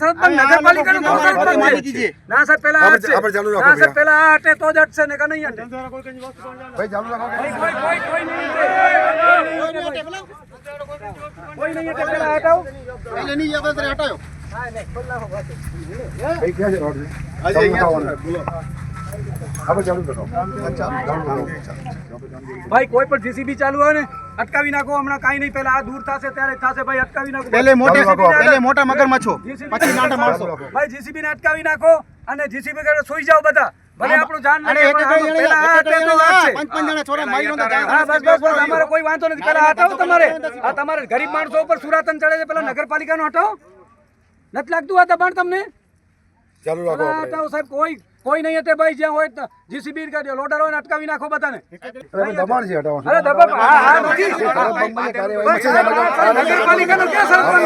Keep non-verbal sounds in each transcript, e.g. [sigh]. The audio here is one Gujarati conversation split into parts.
સરપંચ નગરપાલિકાનો કોણ સરપંચ છે? ના સાહેબ પેલા આ છે. આપણે ચાલુ રાખો ના સાહેબ. પેલા આ હટે તો જ હટશે ને કે નહીં હટે? ભાઈ ચાલુ રાખો કોઈ- કોઈ- કોઈ- કોઈ નહીં હટે. કોઈ નહીં હટે, પેલા હટાવો. ભાઈ ક્યાં છે રોડ ચાલુ રાખવાનું. આપણે ચાલુ રાખો ચાલુ રાખો ભાઈ કોઈ પણ જીસીબી ચાલુ હોય ને અટકાવી નાખો. હમણાં કઈ નહીં. પેલા આ દૂર થશે ત્યારે થશે. ભાઈ અટકાવી નાખો. પેલે મોટે પેલે મોટા મગરમચ્છો પછી નાના માણસો. ભાઈ જીસીબી ને અટકાવી નાખો અને જીસીબી કરે સુઈ જાઓ બધા. ભલે આપણું જાન અને એક પણ પેલા આ હટે તો વાત છે. પાંચ પાંચ જણા છોરા મારી નોતા હા બસ બસ બસ. અમારે કોઈ વાંધો નથી. પેલા હટાવો તમારે. આ તમારે ગરીબ માણસો ઉપર સુરાતન ચડે છે. પેલા નગરપાલિકાનો હટાવો નથી લાગતું આ દબાણ તમને? ચાલુ રાખો હટાવો સાહેબ કોઈ કોઈ નહીં હટે ભાઈ જ્યાં હોય જીસીબી લોડર હોય અટકાવી નાખો બધાને દબાણ છે અરે દબાણ હા હા નથી નગરપાલિકાનો સરપંચ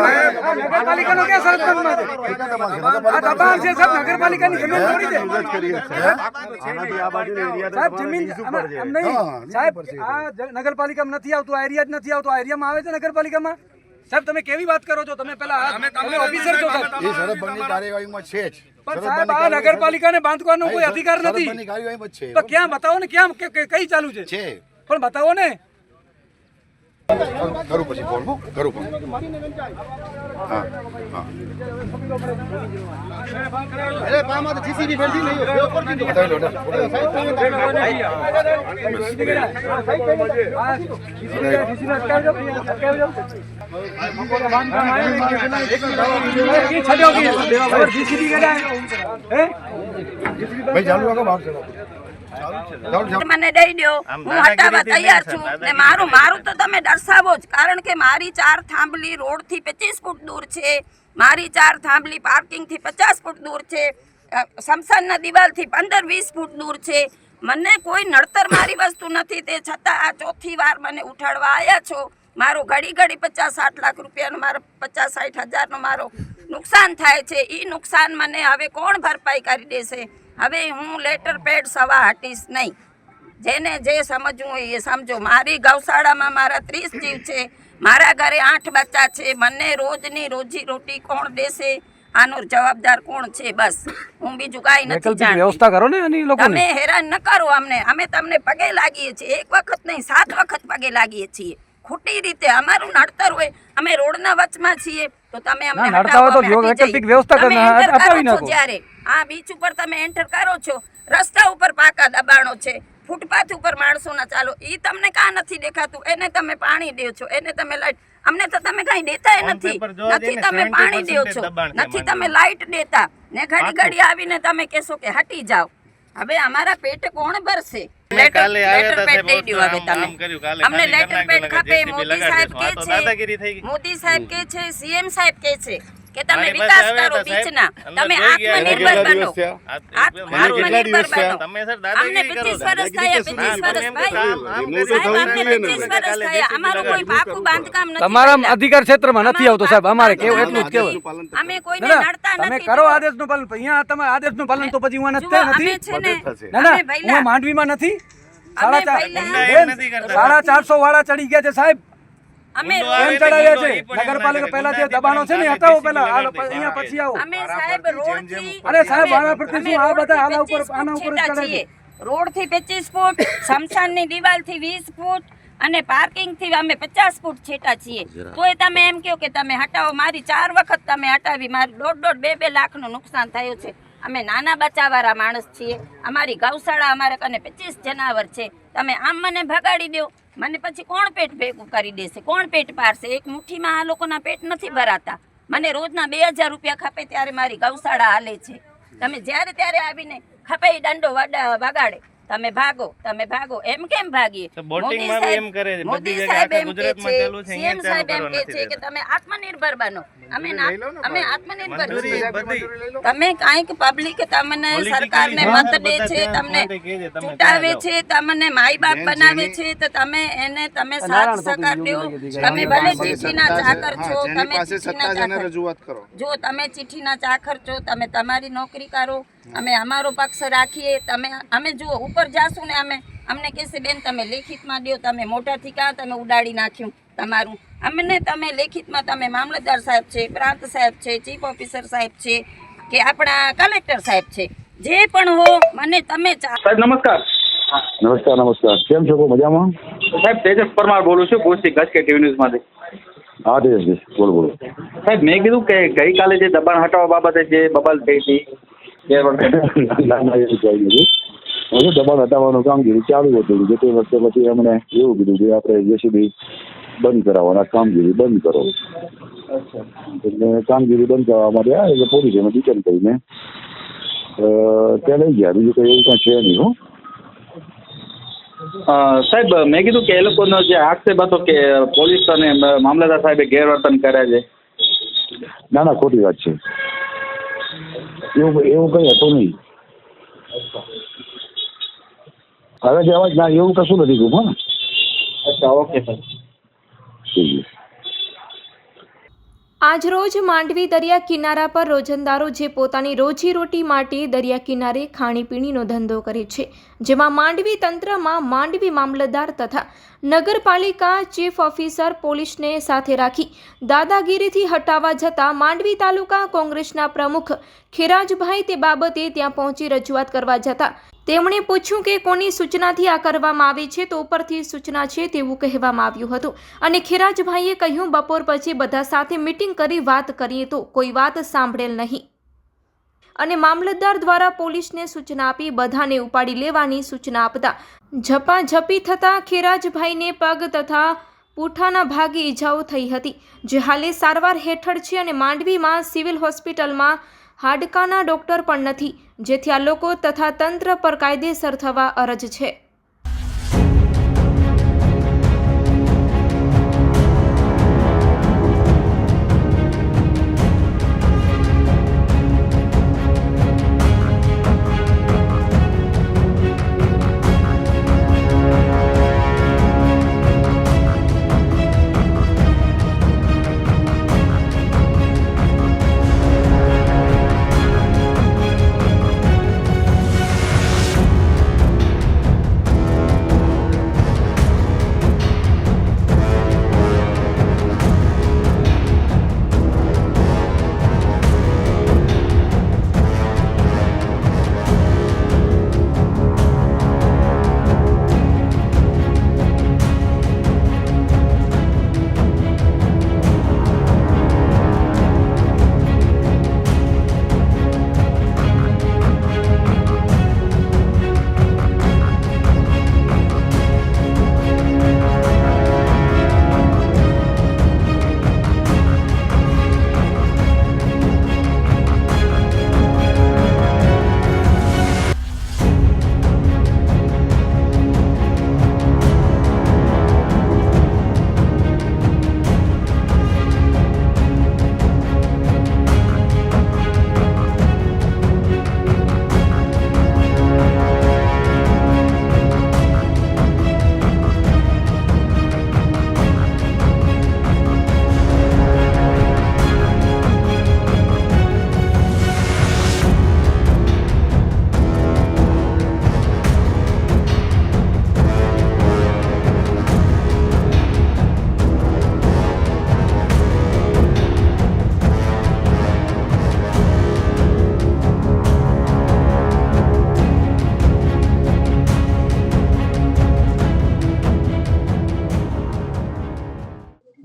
નગરપાલિકાનો સરપંચ આ દબાણ છે સાહેબ નગરપાલિકાની જમીન થોડી છે સાહેબ જમીન નહીં સાહેબ આ નગરપાલિકામાં નથી આવતું આ એરિયા જ નથી આવતું આ એરિયામાં આવે છે નગરપાલિકામાં સાહેબ તમે કેવી વાત કરો છો તમે પેલા તમે ઓફિસર છો સાહેબ એ સરપંચની કાર્યવાહીમાં છે જ પણ સાહેબ આ નગરપાલિકાને બાંધવાનો કોઈ અધિકાર નથી તો ક્યાં બતાવો ને ક્યાં કઈ ચાલુ છે પણ બતાવો ને કરું પછી ફોન કરું ફોન હા હા અરે પામાં તો જીસીબી ફેરથી નહીં ઉપરથી નહીં લો, હટાવી લો. ભાઈ ચાલુ મને દઈ દો. હું હટાવવા તૈયાર છું. ને મારું મારું તો તમે દર્શાવો જ. કારણ કે મારી ચાર થાંભલી રોડથી પચીસ ફૂટ દૂર છે. મારી ચાર થાંભલી પાર્કિંગથી પચાસ ફૂટ દૂર છે. અ, દિવાલથી દિવાલથી પંદર વીસ ફૂટ દૂર છે. મને કોઈ નડતર મારી વસ્તુ નથી. તે છતાં આ ચોથી વાર મને ઉઠાડવા આવ્યા છો. મારો ઘડી ઘડી પચાસ સાઠ લાખ રૂપિયાનો મારો પચાસ સાઠ હજારનો મારો નુકસાન થાય છે. એ નુકસાન મને હવે કોણ ભરપાઈ કરી દેશે? હવે હું લેટર પેડ સવા હટીશ નહીં. જેને જે સમજવું હોય એ સમજો. મારી ગૌશાળામાં મારા ત્રીસ જીવ છે. મારા ઘરે આઠ બચ્ચા છે. મને રોજની રોજી રોટી કોણ દેશે? આનો જવાબદાર કોણ છે? બસ. હું બીજું કાંઈ નથી જાણતી. વ્યવસ્થા કરો ને અને લોકો તમે હેરાન ન કરો અમને. અમે તમને પગે લાગીએ છીએ. એક વખત નહીં સાત વખત પગે લાગીએ છીએ. ખોટી રીતે અમારું નડતર હોય. અમે રોડના વચમાં છીએ તો તમે અમને નડતા તો હટાવો, વૈકલ્પિક વ્યવસ્થા તમે કરીને enter કરો છો. જ્યારે. આ બીચ ઉપર તમે એન્ટર કરો છો. રસ્તા ઉપર પાકા દબાણો છે. ફૂટપાથ ઉપર માણસો ના ચાલો. ઈ તમને કા નથી દેખાતું? એને તમે પાણી દો છો. એને તમે લાઈટ અમને તો તમે કઈ દેતા નથી. નથી તમે પાણી દો છો. નથી તમે લાઈટ દેતા. ને ઘડી ઘડી આવીને તમે કહેશો કે હટી જાઓ. હવે અમારા પેટ કોણ ભરશે? દઈ હવે તમે. અમને લેટર મોદી સાહેબ કે છે મોદી સાહેબ કે છે સીએમ સાહેબ કે છે. કે તમે વિકાસ કરો બીચના. તમે આત્મનિર્ભર બનો. આત્મનિર્ભર બનો. અમને 25 વર્ષ થયા 25 વર્ષ ભાઈ. સાહેબ અમને 25 વર્ષ થયા. અમારું કોઈ પાકું બાંધકામ નથી તમારા અધિકાર ક્ષેત્રમાં નથી આવતો સાહેબ. અમારે કેવું એટલું જ કેવું અમે કોઈને તમે કરો. આદેશનું પાલન અહીંયા તમે આદેશનું પાલન તો પછી હું નથી નથી ના ના હું માંડવીમાં નથી. સાડા ચારસો વાળા ચડી ગયા છે સાહેબ. અમે કેમ ચડાવ્યા છે. નગરપાલિકા પહેલા જે દબાણો છે ને હટાવો પહેલા. અહીંયા પછી આવો. અમે સાહેબ રોડથી અરે સાહેબ, આના પરથી શું? આ બધા આના ઉપર- આના ઉપર જ રોડથી પચીસ ફૂટ શમશાનની દિવાલથી વીસ ફૂટ અને પાર્કિંગથી અમે પચાસ ફૂટ છેટા છીએ. તોય તમે એમ કહો કે તમે હટાવો. મારી ચાર વખત તમે હટાવી. મારી દોઢ દોઢ બે બે લાખનું નુકસાન થયું છે. અમે નાના બચ્ચાવાળા માણસ છીએ. અમારી ગૌશાળા અમારે કને પચીસ જનાવર છે. તમે આમ મને ભગાડી દો. મને પછી કોણ પેટ ભેગું કરી દેશે? કોણ પેટ પારશે એક મુઠ્ઠીમાં આ લોકોના પેટ નથી ભરાતા. મને રોજના બે હજાર રૂપિયા ખપે ત્યારે મારી ગૌશાળા હાલે છે. તમે જ્યારે ત્યારે આવીને ખપાઈ દાંડો વગાડે. તમે ભાગો તમે ભાગો. એમ કેમ ભાગીએ? મોદી સાહેબ- છે. મોદી સાહેબ એમ કે છે સીએમ સાહેબ એમ કે છે કે તમે આત્મનિર્ભર બનો. અમે અમે આત્મનિર્ભર તમે કાંઈક પબ્લિક તમને સરકારને મત દે છે તમને ચૂંટાવે છે તમને માઈ બાપ બનાવે છે તો તમે એને તમે સાથ સહકાર દો. તમે ભલે ચીઠીના ચાકર છો તમે ચીઠીના ચાકર જો તમે ચિઠ્ઠીના ચાકર છો તમે તમારી નોકરી કરો. અમે અમારો પક્ષ રાખીએ તમે અમે જુઓ ઉપર જાશું ને અમે અમને કહેશે બેન તમે લેખિતમાં દો તમે મોટાથી કાં તમે ઉડાડી નાખ્યું તમારું? અમને તમે લેખિતમાં તમે મામલતદાર સાહેબ છે પ્રાંત સાહેબ છે ચીફ ઓફિસર સાહેબ છે કે આપણા કલેક્ટર સાહેબ છે જે પણ હો મને તમે ચા સાહેબ નમસ્કાર. નમસ્કાર નમસ્કાર. કેમ છો મજામાં? સાહેબ તેજસ પરમાર બોલું છું ભુજથી ગજ કે ટીવી ન્યૂઝમાંથી. હા તેજસ બોલો બોલો. સાહેબ મેં કીધું કે ગઈકાલે જે દબાણ હટાવવા બાબતે જે બબાલ થઈ હતી એ વખતે ના ના એવું કઈ નથી હવે દબાણ હટાવવાનું કામગીરી ચાલુ હતું જે તે વખતે પછી એમણે એવું કીધું કે આપણે જેસીબી બંધ કરાવવાના કામગીરી બંધ કરો એટલે કામગીરી બંધ કરવા માટે આ એટલે પોલીસે એમાં ડિટેલ કરીને ત્યાં લઈ ગયા બીજું કંઈ એવું કાંઈ છે નહીં હો સાહેબ, મેં કીધું કે એ લોકોનો જે આક્ષેપ હતો કે પોલીસ અને મામલતદાર સાહેબે ગેરવર્તન કર્યા છે. ના ના, ખોટી વાત છે. એવું એવું કંઈ હતું નહીં. હવે જવા જ ના એવું કશું નથી કહું હા અચ્છા ઓકે સર આજરોજ માંડવી દરિયા કિનારા પર રોજંદારો જે પોતાની રોજીરોટી માટે દરિયા કિનારે ખાણીપીણીનો ધંધો કરે છે, જેમાં માંડવી તંત્રમાં માંડવી મામલતદાર તથા નગરપાલિકા ચીફ ઓફિસર પોલીસને સાથે રાખી દાદાગીરીથી હટાવવા જતાં માંડવી તાલુકા કોંગ્રેસના પ્રમુખ ખેરાજભાઈ તે બાબતે ત્યાં પહોંચી રજૂઆત કરવા જતાં તેમણે પૂછ્યું કે કોની સૂચનાથી આ કરવામાં આવી છે તો ઉપરથી સૂચના છે તેવું કહેવામાં આવ્યું હતું. અને ખેરાજભાઈએ કહ્યું, બપોર પછી બધા સાથે મીટિંગ કરી વાત કરીએ તો કોઈ વાત સાંભળેલ નહીં. અને મામલતદાર દ્વારા પોલીસને સૂચના આપી બધાને ઉપાડી લેવાની સૂચના આપતા ઝપાઝપી થતાં ખેરાજભાઈને પગ તથા પૂઠાના ભાગે ઈજાઓ થઈ હતી, જે હાલે સારવાર હેઠળ છે અને માંડવીમાં સિવિલ હોસ્પિટલમાં હાડકાના ડોક્ટર પણ નથી જેથી આ લોકો તથા તંત્ર પર કાયદેસર થવા અરજ છે.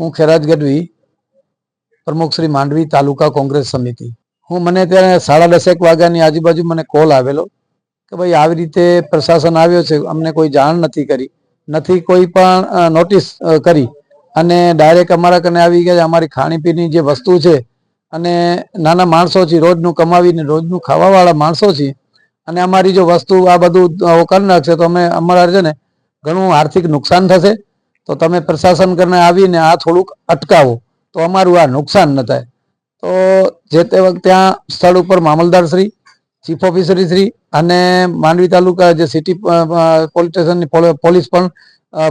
હું ખેરાજ ગઢવી, પ્રમુખ શ્રી માંડવી તાલુકા કોંગ્રેસ સમિતિ. હું મને ત્યારે સાડા દસેક વાગ્યાની આજુબાજુ મને કોલ આવેલો કે ભાઈ આવી રીતે પ્રશાસન આવ્યો છે, અમને કોઈ જાણ નથી કરી. નથી કોઈ પણ નોટિસ કરી. અને ડાયરેક્ટ અમારા કને આવી ગયા અમારી ખાણીપીણી જે વસ્તુ છે, અને નાના માણસો છે, રોજનું કમાવીને રોજનું ખાવાવાળા માણસો છીએ અને અમારી જો વસ્તુ આ બધું કરી નાખશે તો અમે, અમારા છે ને ઘણું આર્થિક નુકસાન થશે. તો તમે પ્રશાસન કરીને આવીને આ થોડુંક અટકાવો. તો અમારું આ નુકસાન ન થાય. તો જે તે વખતે ત્યાં સ્થળ ઉપર મામલદાર શ્રી, ચીફ ઓફિસરી શ્રી અને માંડવી તાલુકા જે સિટી પોલીસ સ્ટેશનની પોલીસ પણ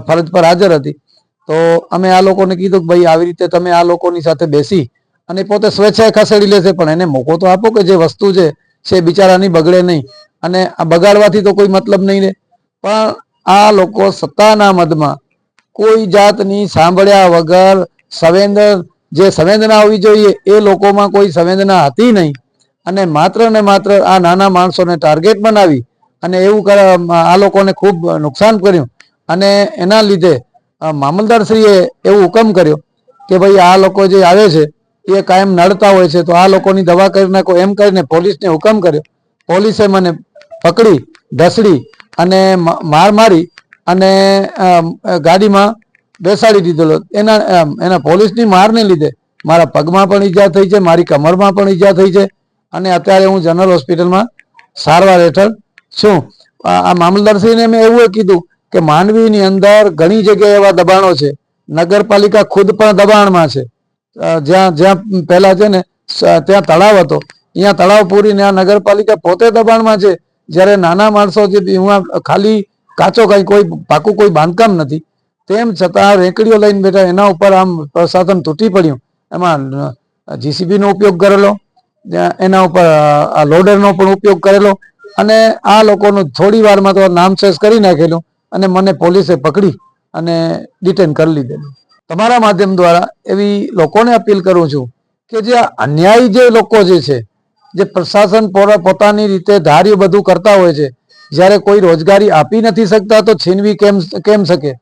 ફરજ પર હાજર હતી. તો અમે આ લોકોને કીધું કે ભાઈ આવી રીતે તમે આ લોકોની સાથે બેસી અને પોતે સ્વેચ્છાએ ખસેડી લેશે, પણ એને મોકો તો આપો કે જે વસ્તુ છે છે બિચારાની બગડે નહીં. અને આ બગાડવાથી તો કોઈ મતલબ નહીં રહે. પણ આ લોકો સત્તાના મદમાં કોઈ જાતની સાંભળ્યા વગર સંવેદન જે સંવેદના હોવી જોઈએ, એ લોકોમાં કોઈ સંવેદના હતી નહીં. અને માત્ર ને માત્ર આ નાના માણસોને ટાર્ગેટ બનાવી અને એવું આ લોકોને ખૂબ નુકસાન કર્યું. અને એના લીધે મામલદારશ્રીએ એવું હુકમ કર્યો કે ભાઈ આ લોકો જે આવે છે, એ કાયમ નડતા હોય છે, તો આ લોકોની દવા કરી નાખો. એમ કરીને પોલીસને હુકમ કર્યો. પોલીસે મને પકડી ઢસડી અને માર મારી અને ગાડીમાં બેસાડી દીધેલો. એના એમ એના પોલીસની મારને લીધે મારા પગમાં પણ ઈજા થઈ છે, મારી કમરમાં પણ ઈજા થઈ છે અને અત્યારે હું જનરલ હોસ્પિટલમાં સારવાર હેઠળ છું. આ મામલદારશ્રીને મેં એવું કીધું કે માંડવીની અંદર ઘણી જગ્યાએ એવા દબાણો છે. નગરપાલિકા ખુદ પણ દબાણમાં છે. જ્યાં જ્યાં પહેલા છે ને ત્યાં તળાવ હતો. અહીંયા તળાવ પૂરીને આ નગરપાલિકા પોતે દબાણમાં છે. જ્યારે નાના માણસો જે ખાલી કાચો કઈ કોઈ પાકું કોઈ બાંધકામ નથી. તેમ છતાં રેંકડીઓ લઈને બેઠા એના ઉપર આમ પ્રશાસન તૂટી પડ્યું. એમાં જીસીબી નો ઉપયોગ કરેલો એના ઉપર આ લોડરનો પણ ઉપયોગ કરેલો, અને આ લોકોનું થોડી વારમાં તો નામશેષ કરી નાખેલું, અને મને પોલીસે પકડી અને ડિટેન કરી લીધેલું. તમારા માધ્યમ દ્વારા એવી લોકોને અપીલ કરું છું કે જે અન્યાયી જે લોકો જે છે, જે પ્રશાસન પોરા- પોતાની રીતે ધાર્યું બધું કરતા હોય છે જ્યારે કોઈ રોજગારી આપી નથી શકતા તો છીનવી કેમ કેમ શકે?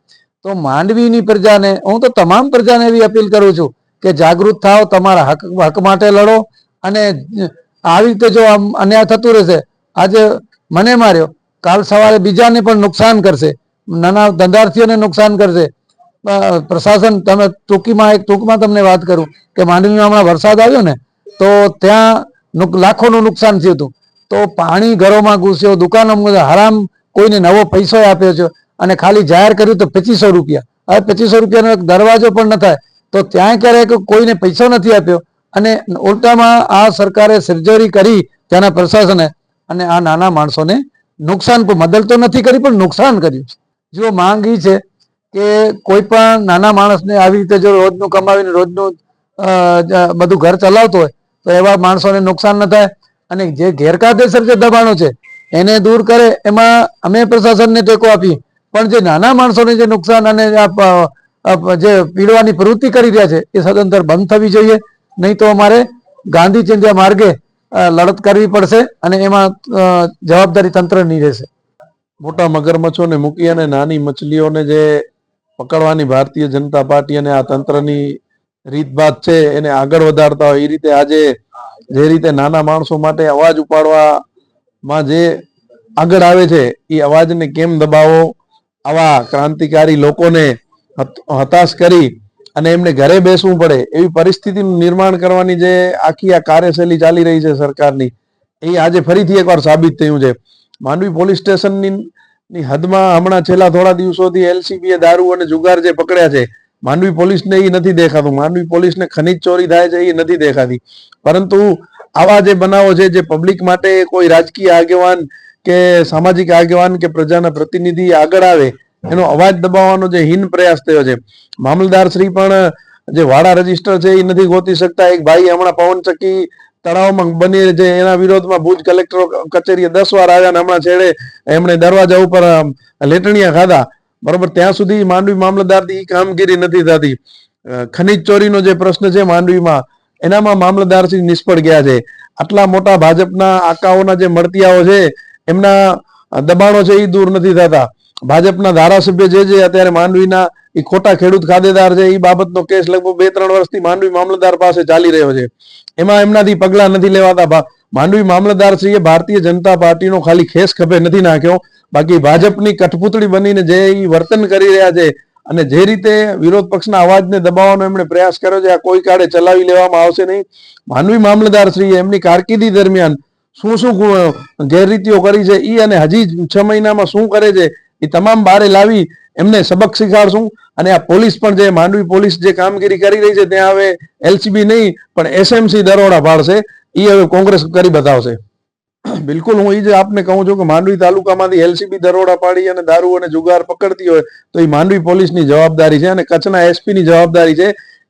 તો માંડવીની પ્રજાને, હું તો તમામ પ્રજાને એવી અપીલ કરું છું કે જાગૃત થાઓ, તમારા હક હક માટે લડો અને આવી રીતે જો આમ અન્યાય થતું રહેશે, આજે મને માર્યો, કાલ સવારે બીજાને પણ નુકસાન કરશે, નાના ધંધાર્થીઓને નુકસાન કરશે. પ્રશાસન, તમે ટૂંકીમાં એક, ટૂંકમાં તમને વાત કરું કે માંડવીમાં હમણાં વરસાદ આવ્યો ને, તો ત્યાં લાખોનું નુકસાન થયું હતું. તો પાણી ઘરોમાં ઘૂસ્યો, દુકાનોમાં હરામ કોઈને નવો પૈસો આપ્યો છે અને ખાલી જાહેર કર્યું તો પચીસો રૂપિયા. હવે પચીસો રૂપિયાનો એક દરવાજો પણ ન થાય. તો ત્યાં ક્યારેક કોઈને પૈસો નથી આપ્યો. અને ઉલટામાં આ સરકારે સર્જરી કરી ત્યાંના પ્રશાસને અને આ નાના માણસોને નુકસાન મદદ તો નથી કરી, પણ નુકસાન કર્યું જો માંગ એ છે કે કોઈ પણ નાના માણસને આવી રીતે જો રોજનું કમાવીને રોજનું બધું ઘર ચલાવતો હોય, તો એવા માણસોને નુકસાન ન થાય. અને જે ગેરકાયદેસર જે દબાણો છે, એને દૂર કરે, એમાં અમે પ્રશાસનને ટેકો આપી પણ જે નાના માણસોને જે નુકસાન અને જે પીડવાની પ્રવૃત્તિ કરી રહ્યા છે, એ સદંતર બંધ થવી જોઈએ. નહીં તો અમારે ગાંધી ચિંધ્યા માર્ગે લડત કરવી પડશે અને એમાં જવાબદારી તંત્રની રહેશે. મોટા મગરમચ્છોને મૂકી અને નાની મછલીઓને જે પકડવાની ભારતીય જનતા પાર્ટી અને આ તંત્રની રીતભાત છે, એને આગળ વધારતા હોય, એ રીતે આજે જે રીતે નાના માણસો માટે અવાજ ઉપાડવામાં જે આગળ આવે છે, એ અવાજને કેમ દબાવો? આવા ક્રાંતિકારી લોકોને હતાશ કરી અને એમને ઘરે બેસવું પડે, એવી પરિસ્થિતિનું નિર્માણ કરવાની જે આખી આ કાર્યશૈલી ચાલી રહી છે સરકારની, એ આજે ફરીથી એકવાર સાબિત થયું છે. માંડવી પોલીસ સ્ટેશનની હદમાં હમણાં છેલ્લા થોડા દિવસોથી એલસીબીએ દારૂ અને જુગાર જે પકડ્યા છે માંડવી પોલીસને એ નથી દેખાતું. માંડવી પોલીસને ખનીજ ચોરી થાય છે એ નથી દેખાતી. પરંતુ આવા જે બનાવો છે, જે પબ્લિક માટે કોઈ રાજકીય આગેવાન કે સામાજિક આગેવાન કે પ્રજાના પ્રતિનિધિ આગળ આવે, એનો અવાજ દબાવવાનો જે હીન પ્રયાસ થયો છે. મામલદાર શ્રી પણ જે વાડા રજિસ્ટર છે એ નથી ગોતી શકતા. એક ભાઈ હમણાં પવનચક્કી તળાવમાં બની છે. એના વિરોધમાં ભુજ કલેક્ટર કચેરીએ દસ વાર આવ્યા અને હમણાં છેડે એમણે દરવાજા ઉપર લેટણીયા ખાધા. બરોબર, ત્યાં સુધી માંડવી મામલતદારથી એ કામગીરી નથી થતી. ખનીજ ચોરીનો જે પ્રશ્ન છે માંડવીમાં, એનામાં મામલતદારશ્રી નિષ્ફળ ગયા છે. આટલા મોટા ભાજપના આકાઓના જે મળતિયાઓ છે, એમના દબાણો છે એ દૂર નથી થતા. ભાજપના ધારાસભ્ય જે છે, અત્યારે માંડવીના એ ખોટા ખેડૂત ખાતેદાર છે એ બાબતનો કેસ લગભગ બે ત્રણ વર્ષથી માંડવી મામલતદાર પાસે ચાલી રહ્યો છે. એમાં એમનાથી પગલાં નથી લેવાતા. માંડવી મામલતદારશ્રીએ ભારતીય જનતા પાર્ટીનો ખાલી ખેસ ખભે નથી નાખ્યો. બાકી ભાજપની કઠપૂતળી બનીને જે વર્તન કરી રહ્યા છે અને જે રીતે વિરોધ પક્ષના અવાજને દબાવવાનો એમણે પ્રયાસ કર્યો છે, આ કોઈ કાળે ચલાવી લેવામાં આવશે નહીં. માનવી મામલતદાર શ્રીએ એમની કારકિર્દી દરમિયાન શું શું ગેરરીતિઓ કરી છે, ઈ અને હજી છ મહિનામાં શું કરે છે એ તમામ બારે લાવી એમને સબક શીખાડશું. અને આ પોલીસ પણ જે માંડવી પોલીસ જે કામગીરી કરી રહી છે, ત્યાં હવે એલસીબી નહીં, પણ એસએમસી દરોડા પાડશે. એ હવે કોંગ્રેસ કરી બતાવશે. બિલકુલ, હું એ જ આપને કહું છું કે માંડવી તાલુકામાંથી એલસીબી દરોડા પાડી અને દારૂ અને જુગાર પકડતી હોય તો એ માંડવી પોલીસની જવાબદારી છે અને કચ્છના એસપીની જવાબદારી છે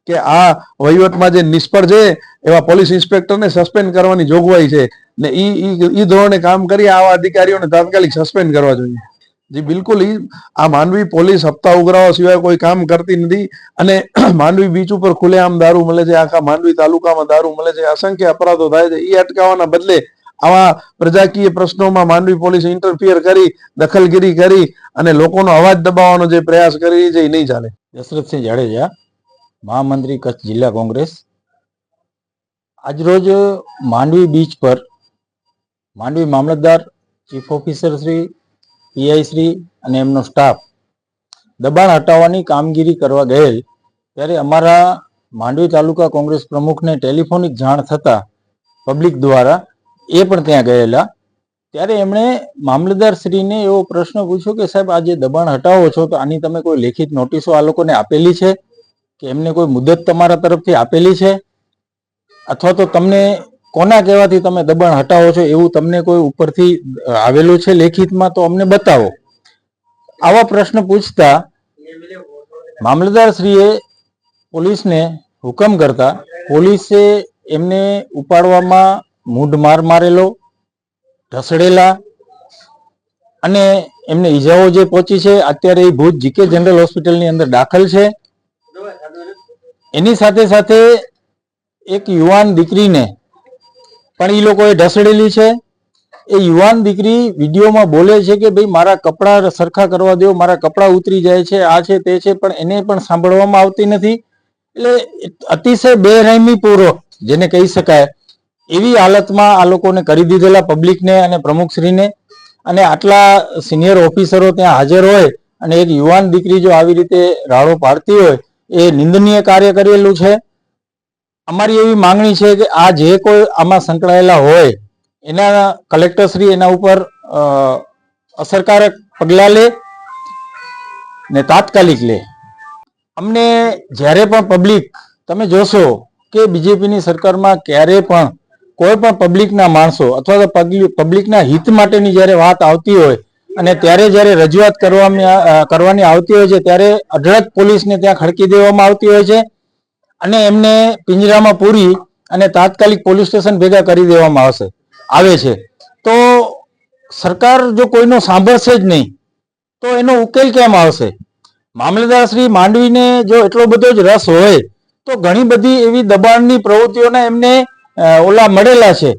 કે આ વહીવટમાં જે નિષ્ફળ છે એવા પોલીસ ઇન્સ્પેક્ટરને સસ્પેન્ડ કરવાની જોગવાઈ છે ને ઈ ઈ ધોરણે કામ કરી આવા અધિકારીઓને તાત્કાલિક સસ્પેન્ડ કરવા જોઈએ. જી, બિલકુલ, ઈ આ માંડવી પોલીસ હપ્તા ઉઘરાવા સિવાય કોઈ કામ કરતી નથી અને [clears throat] માંડવી બીચ ઉપર ખુલ્લેઆમ દારૂ મળે છે, આખા માંડવી તાલુકામાં દારૂ મળે છે, અસંખ્ય અપરાધો થાય છે એ અટકાવવાના બદલે આવા પ્રજાકીય પ્રશ્નોમાં માંડવી પોલીસ ઇન્ટરફિયર કરી, દખલગીરી કરી અને લોકોનો અવાજ દબાવવાનો જે પ્રયાસ કરી છે એ નહીં ચાલે. દશરથસિંહ જાડેજા, મહામંત્રી કચ્છ જિલ્લા કોંગ્રેસ. આજરોજ માંડવી બીચ પર માંડવી મામલતદાર, chief officer Shri, P I Shri અને એમનો સ્ટાફ દબાણ હટાવવાની કામગીરી કરવા ગયેલ ત્યારે અમારા માંડવી તાલુકા કોંગ્રેસ પ્રમુખને ટેલિફોનિક જાણ થતાં પબ્લિક દ્વારા એ પણ ત્યાં ગયેલા. ત્યારે એમણે મામલતદાર શ્રીને એવો પ્રશ્ન પૂછ્યો કે, સાહેબ, આ જે દબાણ હટાવો છો, તો આની તમે કોઈ લેખિત નોટિસો આ લોકોને આપેલી છે? કે એમને કોઈ મુદત તમારા તરફથી આપેલી છે? અથવા તો તમને કોના કહેવાથી તમે દબાણ હટાવો છો? એવું તમને કોઈ ઉપરથી આવેલું છે લેખિતમાં? તો અમને બતાવો. આવા પ્રશ્ન પૂછતા મામલતદાર શ્રીએ પોલીસને હુકમ કરતા પોલીસે એમને ઉપાડવામાં મૂઢ માર મારેલો, ઢસડેલા અને એમને ઈજાઓ જે પહોંચી છે, અત્યારે એ ભુજ જીકે જનરલ હોસ્પિટલની અંદર દાખલ છે. એની સાથે સાથે એક યુવાન દીકરીને પણ એ લોકોએ ઢસડેલી છે. એ યુવાન દીકરી વિડીયોમાં બોલે છે કે ભાઈ, મારા કપડાં સરખા કરવા દો, મારા કપડાં ઉતરી જાય છે, આ છે, તે છે, પણ એને પણ સાંભળવામાં આવતી નથી. એટલે અતિશય બેરહેમી પૂર્વક જેને કહી શકાય એવી હાલતમાં આ લોકોને કરી દીધેલા પબ્લિકને અને પ્રમુખશ્રીને. અને આટલા સિનિયર ઓફિસરો ત્યાં હાજર હોય અને એક યુવાન દીકરી જો આવી રીતે રાડો પાડતી હોય, એ નિંદનીય કાર્ય કરેલું છે. અમારી એવી માંગણી છે કે આ જે કોઈ આમાં સંકળાયેલા હોય, એના કલેક્ટરશ્રી એના ઉપર અસરકારક પગલાં લે ને તાત્કાલિક લે. અમને જ્યારે પણ પબ્લિક તમે જોશો કે બીજેપીની સરકારમાં ક્યારે પણ કોઈ પણ પબ્લિકના માણસો અથવા તો પબ્લિક- પબ્લિકના હિત માટેની જ્યારે વાત આવતી હોય અને ત્યારે જ્યારે રજૂઆત કરવામાં કરવાની આવતી હોય છે, ત્યારે અઢળક પોલીસને ત્યાં ખડકી દેવામાં આવતી હોય છે અને એમને પિંજરામાં પૂરી અને તાત્કાલિક પોલીસ સ્ટેશન ભેગા કરી દેવામાં આવશે, આવે છે. તો સરકાર જો કોઈનો સાંભળશે જ નહીં, તો એનો ઉકેલ કેમ આવશે? મામલતદાર શ્રી માંડવીને જો એટલો બધો જ રસ હોય, તો ઘણી બધી એવી દબાણની પ્રવૃત્તિઓને એમને ઓલા મળેલા છે.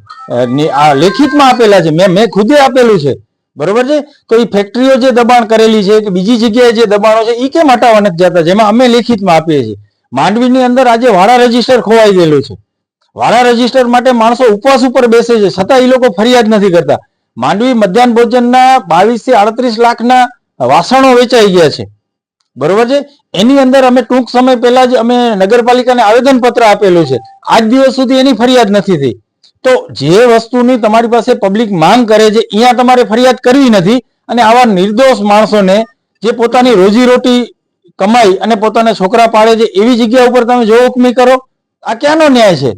આ લેખિતમાં આપેલા છે. મેં મેં ખુદે આપેલું છે. બરોબર છે? તો એ ફેક્ટરીઓ જે દબાણ કરેલી છે કે બીજી જગ્યાએ જે દબાણો છે એ કેમ હટાવવા નથી જતા? જેમાં અમે લેખિતમાં આપીએ છીએ. માંડવીની અંદર આજે વાળા રજિસ્ટર ખોવાઈ ગયેલું છે. વાળા રજિસ્ટર માટે માણસો ઉપવાસ ઉપર બેસે છે. છતાં એ લોકો ફરિયાદ નથી કરતા. માંડવી મધ્યાહન ભોજનના બાવીસથી આડત્રીસ લાખના વાસણો વેચાઈ ગયા છે. બરોબર છે? એની અંદર અમે ટૂંક સમય પહેલા જ અમે નગરપાલિકાને આવેદન પત્ર આપેલું છે. આજ દિવસ સુધી એની ફરિયાદ નથી થઈ. તો જે વસ્તુની તમારી પાસે પબ્લિક માંગ કરે છે અહીંયા તમારે ફરિયાદ કરવી નથી અને આવા નિર્દોષ માણસોને જે પોતાની રોજીરોટી કમાઈ અને પોતાના છોકરા પાડે છે, એવી જગ્યા ઉપર તમે જો હુકમી કરો. આ ક્યાંનો ન્યાય છે?